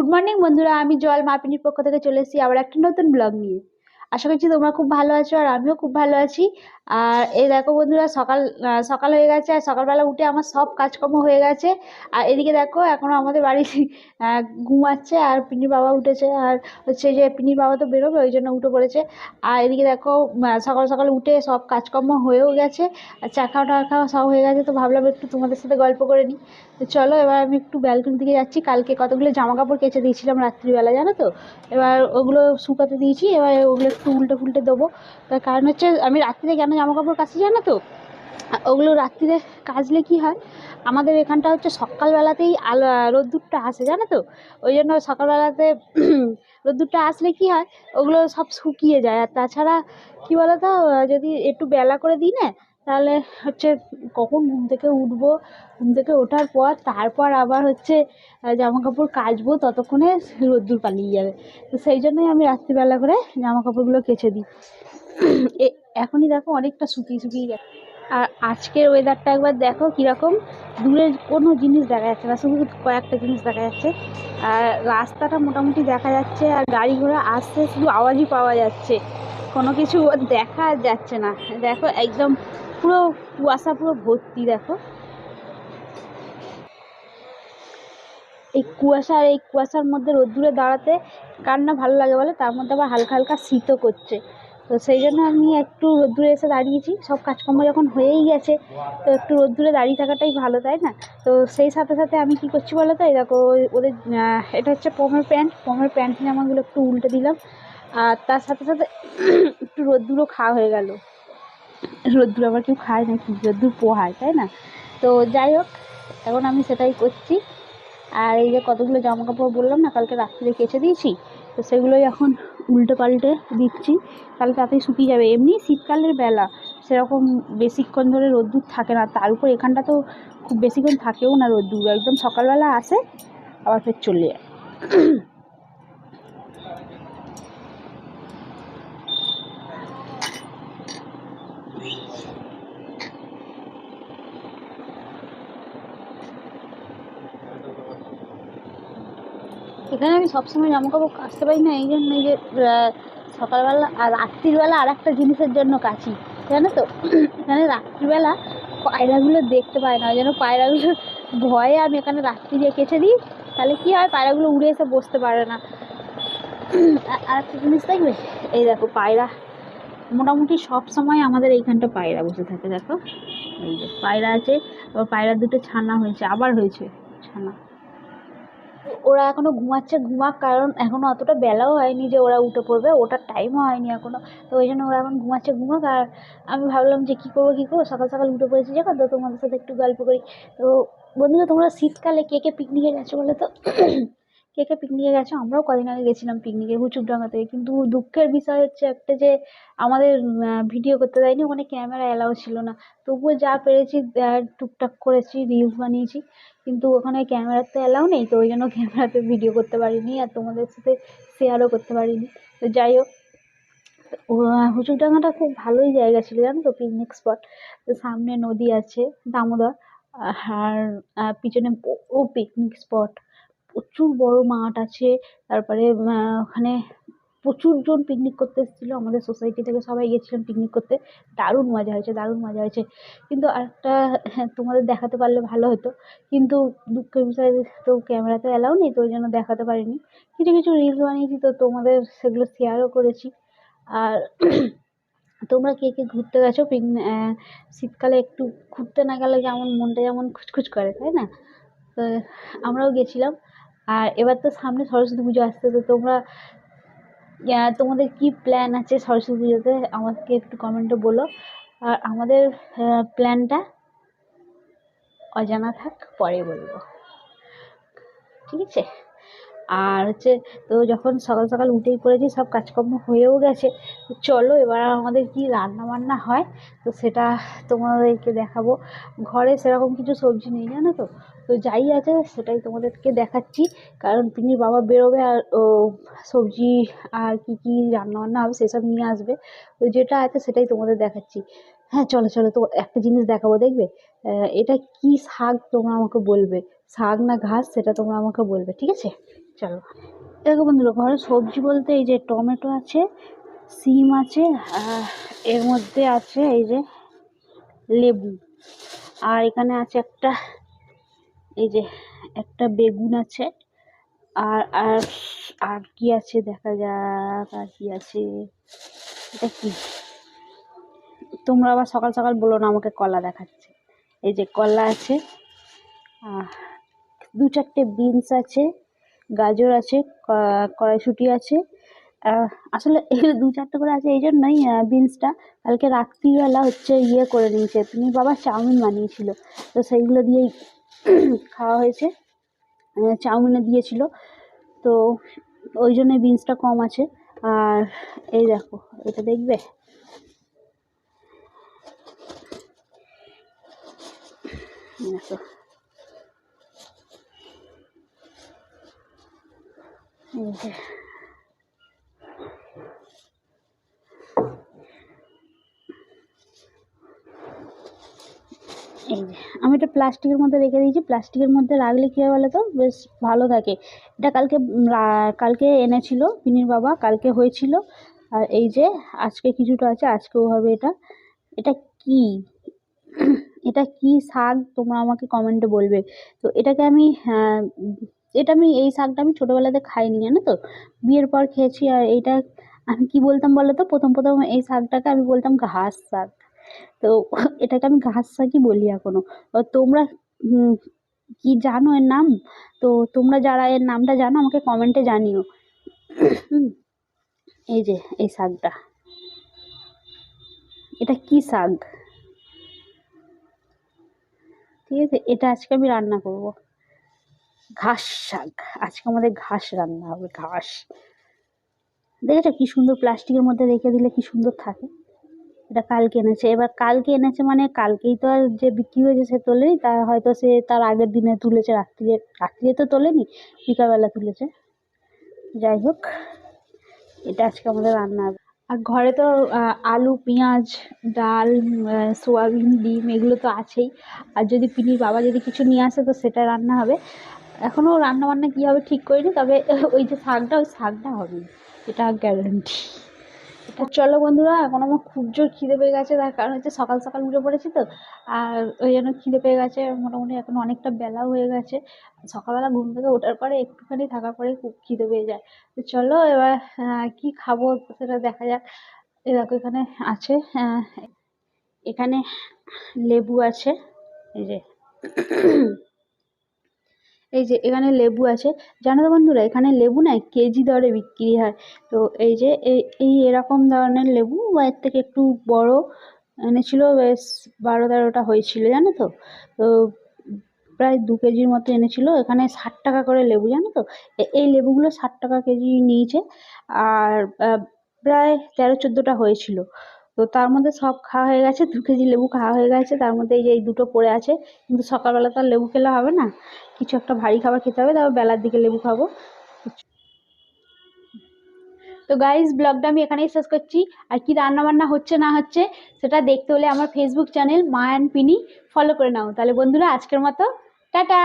Good morning বন্ধুরা। আমি জল মাপিনির পক্ষ থেকে চলে এসেছি আবার একটা নতুন ব্লগ নিয়ে। আশা করছি তোমরা খুব ভালো আছো আর আমিও খুব ভালো আছি। আর এই দেখো বন্ধুরা, সকাল সকাল হয়ে গেছে আর সকালবেলা উঠে আমার সব কাজকর্ম হয়ে গেছে। আর এদিকে দেখো, এখনও আমাদের বাড়ি ঘুমাচ্ছে আর পিনির বাবা উঠেছে। আর হচ্ছে যে পিনির বাবা তো বেরোবে, ওই জন্য উঠে পড়েছে। আর এদিকে দেখো সকাল সকাল উঠে সব কাজকর্ম হয়েও গেছে। আর চা খাওয়া টা খাওয়া সব হয়ে গেছে। তো ভাবলাম একটু তোমাদের সাথে গল্প করে নিই। তো চলো, এবার আমি একটু ব্যালকনি দিকে যাচ্ছি। কালকে কতগুলো জামা কাপড় কেচে দিয়েছিলাম রাত্রিবেলা, জানো তো? এবার ওগুলো শুকাতে দিয়েছি, এবার ওগুলো একটু উল্টে ফুলটে দেবো। তার কারণ হচ্ছে, আমি রাত্রিরে কেন জামা কাপড় কাচি জানো তো? ওগুলো রাত্রিরে কাচলে কি হয়? আমাদের এখানটা হচ্ছে সকালবেলাতেই আলো, রোদ্দুরটা আসে, জানো তো? ওই জন্য সকালবেলাতে রোদ্দুরটা আসলে কি হয়? ওগুলো সব শুকিয়ে যায়। আর তাছাড়া কী বলো তো যদি একটু বেলা করে দিই না তাহলে হচ্ছে কখন ঘুম থেকে উঠবো? ঘুম থেকে ওঠার পর তারপর আবার হচ্ছে জামা কাপড় কাচবো ততক্ষণে রোদ্দুর পালিয়ে যাবে। তো সেই জন্যই আমি রাত্রিবেলা করে জামা কাপড়গুলো কেচে দিই। এখনই দেখো অনেকটা শুকিয়ে শুকিয়ে গেছে। আর আজকের ওয়েদারটা একবার দেখো কীরকম। দূরে কোনো জিনিস দেখা যাচ্ছে না, শুধু কয়েকটা জিনিস দেখা যাচ্ছে। আর রাস্তাটা মোটামুটি দেখা যাচ্ছে আর গাড়ি ঘোড়া আসছে, শুধু আওয়াজই পাওয়া যাচ্ছে। কোনো কিছু দেখা যাচ্ছে না। দেখো একদম পুরো কুয়াশা, পুরো ভর্তি, দেখো। এই কুয়াশা, এই কুয়াশার মধ্যে রোদ্দুরে দাঁড়াতে কার না ভালো লাগে বলে? তার মধ্যে আবার হালকা হালকা শীতও করছে। তো সেই জন্য আমি একটু রোদ্দুরে এসে দাঁড়িয়েছি। সব কাজকর্ম যখন হয়েই গেছে, তো একটু রোদ্দুরে দাঁড়িয়ে থাকাটাই ভালো, তাই না? তো সেই সাথে সাথে আমি কি করছি বলো তো? দেখো ওদের এটা হচ্ছে পমের প্যান্ট। পমের প্যান্ট জামাগুলো একটু উল্টে দিলাম। আর তার সাথে সাথে একটু রোদ্দুরও খাওয়া হয়ে গেল। রোদ্দুর আবার কেউ খায় না নাকি? রোদ্দুর পোহায়, তাই না? তো যাই হোক, এখন আমি সেটাই করছি। আর এই যে কতগুলো জামা কাপড় বললাম না, কালকে রাত্রিরে কেচে দিয়েছি। তো সেগুলোই এখন উল্টে পাল্টে দিচ্ছি, তাহলে তাতে শুকিয়ে যাবে। এমনি শীতকালের বেলা সেরকম বেশিক্ষণ ধরে রোদ্দুর থাকে না। তার উপর এখানটা তো খুব বেশিক্ষণ থাকেও না রোদ্দুর। একদম সকালবেলা আসে, আবার ফের চলে যায়। এখানে আমি সবসময় জামা কাপড় কাচতে পারি না এই জন্য যে সকালবেলা আর রাত্রিবেলা আর একটা জিনিসের জন্য কাচি, জানো তো? এখানে রাত্রিবেলা পায়রাগুলো দেখতে পায় না জন্য পায়রাগুলো ভয়ে আমি এখানে রাত্রি দিয়ে কেচে দিই, তাহলে কি হয়? পায়রাগুলো উড়ে এসে বসতে পারে না। আর- একটা জিনিস দেখবে? এই দেখো, পায়রা। মোটামুটি সব সময় আমাদের এইখানটা পায়রা বসে থাকে, দেখো। এই যে, পায়রা আছে, আবার পায়রার দুটো ছানা হয়েছে, আবার হয়েছে ছানা। ওরা এখনও ঘুমাচ্ছে, ঘুমাক কারণ এখনও অতটা বেলাও হয়নি যে ওরা উঠে পড়বে, ওটার টাইমও হয়নি এখনও তো ওই জন্য ওরা এখন ঘুমাচ্ছে, ঘুমাক আর আমি ভাবলাম যে কী করব কী করব? সকাল সকাল উঠে পড়েছি যখন তো, তোমাদের সাথে একটু গল্প করি। তো বন্ধুরা, তোমরা শীতকালে কে কে পিকনিকে গেছো বলো তো? কে কে পিকনিকে গেছো? আমরাও কদিন আগে গেছিলাম পিকনিকে হুচুকডাঙ্গা থেকে কিন্তু দুঃখের বিষয় হচ্ছে একটা যে আমাদের ভিডিও করতে দেয়নি, ওখানে ক্যামেরা অ্যালাউ ছিল না। তবুও যা পেরেছি টুকটাক করেছি রিলস বানিয়েছি। কিন্তু ওখানে ক্যামেরার তো অ্যালাউ নেই, তো ওই জন্য ক্যামেরাতে ভিডিও করতে পারিনি আর তোমাদের সাথে শেয়ারও করতে পারিনি। তো যাই হোক, ও হুচুকডাঙ্গাটা খুব ভালোই জায়গা ছিল, জানো তো পিকনিক স্পট তো সামনে নদী আছে, দামোদর, আর পিছনে বড় পিকনিক স্পট প্রচুর বড় মাঠ আছে। তারপরে ওখানে প্রচুর জন পিকনিক করতে এসেছিল। আমাদের সোসাইটি থেকে সবাই গেছিলাম পিকনিক করতে। দারুণ মজা হয়েছে দারুণ মজা হয়েছে। কিন্তু আরেকটা হ্যাঁ, তোমাদের দেখাতে পারলে ভালো হতো। কিন্তু দুঃখের বিষয় তো ক্যামেরাতে অ্যালাউ নেই তো ওই জন্য দেখাতে পারিনি। কিছু কিছু রিলস বানিয়েছি তো তোমাদের সেগুলো শেয়ারও করেছি। আর তোমরা কে কে ঘুরতে গেছো পিকনিক শীতকালে একটু ঘুরতে না গেলে যেমন মনটা যেমন খুচখুচ করে তাই না? তো আমরাও গেছিলাম। আর এবার তো সামনে সরস্বতী পুজো আসছে, তো তোমরা তোমাদের কি প্ল্যান আছে সরস্বতী পুজোতে? আমাকে একটু কমেন্টে বলো। আর আমাদের প্ল্যানটা অজানা থাক, পরে বলব। ঠিক আছে? আর হচ্ছে তো যখন সকাল সকাল উঠেই পড়েছি, সব কাজকর্ম হয়েও গেছে। চলো এবার আমাদের কি রান্না বান্না হয়? তো সেটা তোমাদেরকে দেখাবো। ঘরে সেরকম কিছু সবজি নেই, জানো তো? তো যাই আছে সেটাই তোমাদেরকে দেখাচ্ছি। কারণ পিনির বাবা বেরোবে আর ও সবজি আর কি কি রান্না বান্না হবে সেসব নিয়ে আসবে। তো যেটা আছে সেটাই তোমাদের দেখাচ্ছি। হ্যাঁ চলো চলো, তো একটা জিনিস দেখাবো, দেখবে? এটা কি শাক তোমরা আমাকে বলবে? শাক না ঘাস সেটা তোমরা আমাকে বলবে, ঠিক আছে? চলো। দেখো বন্ধুরা, ঘরে সবজি বলতে এই যে টমেটো আছে, সিম আছে এর মধ্যে আছে এই যে লেবু। আর এখানে আছে একটা, এই যে একটা বেগুন আছে। আর আর আর কি আছে দেখা যাক, আর কি আছে। এটা কি? তোমরা আবার সকাল সকাল বলো না, আমাকে কলা দেখাচ্ছে। এই যে কলা আছে দু চারটে বিনস আছে গাজর আছে কড়াইশুঁটি আছে। আসলে এই দু চারটে করে আছে, এই জন্যই বিনসটা কালকে রাত্রিবেলা হচ্ছে ইয়ে করে নিয়েছে। তুমি বাবা চাউমিন বানিয়েছিল, তো সেইগুলো দিয়েই খাওয়া হয়েছে। চাউমিনে দিয়েছিল, তো ওই জন্যে বিনসটা কম আছে। আর এই দেখো, এটা দেখবে? দেখো। এই এই যে আমি এটা প্লাস্টিকের মধ্যে রেখে দিয়েছি। প্লাস্টিকের মধ্যে রাখলে কী হয় তো? বেশ ভালো থাকে। এটা কালকে কালকে এনেছিল পিনির বাবা কালকে হয়েছিল। আর এই যে আজকে কিছুটা আছে আজকেও হবে এটা। এটা কি? এটা কি শাক? তোমরা আমাকে কমেন্টে বলবে। তো এটাকে আমি আহ, এটা আমি, এই শাকটা আমি ছোটোবেলাতে খাইনি, জানো তো? বিয়ের পর খেয়েছি আর এইটা আমি কি বলতাম বলো তো? প্রথম প্রথম এই শাকটাকে আমি বলতাম ঘাস শাক। তো এটাকে আমি ঘাস শাকই বলি এখনও তোমরা কি জানো এর নাম? তো তোমরা যারা এর নামটা জানো আমাকে কমেন্টে জানিও। এই যে, এই শাকটা। এটা কি শাক? ঠিক আছে, এটা আজকে আমি রান্না করব। ঘাস শাক। আজকে আমাদের ঘাস রান্না হবে, ঘাস। দেখেছ কি সুন্দর প্লাস্টিকের মধ্যে রেখে দিলে কি সুন্দর থাকে? এটা কালকে এনেছে। এবার কালকে এনেছে মানে কালকেই তো আর যে বিক্রি হয়েছে সে তোলেনি তার হয়তো সে তার আগের দিনে তুলেছে, রাত্রিরে রাত্রিরে তো তোলেনি, বিকালবেলা তুলেছে। যাই হোক, এটা আজকে আমাদের রান্না হবে। আর ঘরে তো আলু, পেঁয়াজ, ডাল সোয়াবিন, ডিম এগুলো তো আছেই। আর যদি পিনির বাবা যদি কিছু নিয়ে আসে তো সেটা রান্না হবে। এখনও রান্না বান্না কী হবে ঠিক করিনি, তবে ওই যে শাকটা, ওই শাকটা হবে, এটা গ্যারান্টি তো চলো বন্ধুরা, এখন আমার খুব জোর খিদে পেয়ে গেছে, তার কারণ হচ্ছে সকাল সকাল উঠে পড়েছি তো, আর ওই জন্য খিদে পেয়ে গেছে, মোটামুটি এখন অনেকটা বেলাও হয়ে গেছে। সকালবেলা ঘুম থেকে ওঠার পরে একটুখানি থাকার পরে খুব খিদে পেয়ে যায়। তো চলো এবার কি খাব সেটা দেখা যাক। এই দেখো এখানে আছে এখানে লেবু আছে, এই যে এই যে এখানে লেবু আছে। জানো তো বন্ধুরা, এখানে লেবু না কেজি দরে বিক্রি হয়। তো এই যে এই এরকম ধরনের লেবু বা এর থেকে একটু বড় এনেছিল বেশ বারো তেরোটা হয়েছিল, জানো তো? তো প্রায় দু কেজির মতো এনেছিল। এখানে ষাট টাকা করে লেবু, জানো তো? এই লেবুগুলো ষাট টাকা কেজি নিয়েছে। আর প্রায় তেরো চোদ্দোটা হয়েছিল। তো তার মধ্যে সব খাওয়া হয়ে গেছে, দু কেজি লেবু খাওয়া হয়ে গেছে। তার মধ্যে এই যে এই দুটো পড়ে আছে। কিন্তু সকালবেলা তো আর লেবু খেলে হবে না। কিছু একটা ভারী খাবার খেতে হবে, তারপর বেলার দিকে লেবু খাব। তো গাইজ ব্লগটা আমি এখানেই শেষ করছি। আর কি রান্না বান্না হচ্ছে না হচ্ছে, সেটা দেখতে হলে আমার ফেসবুক চ্যানেল মা অ্যান্ড পিনি ফলো করে নাও। তাহলে বন্ধুরা, আজকের মতো, টাটা!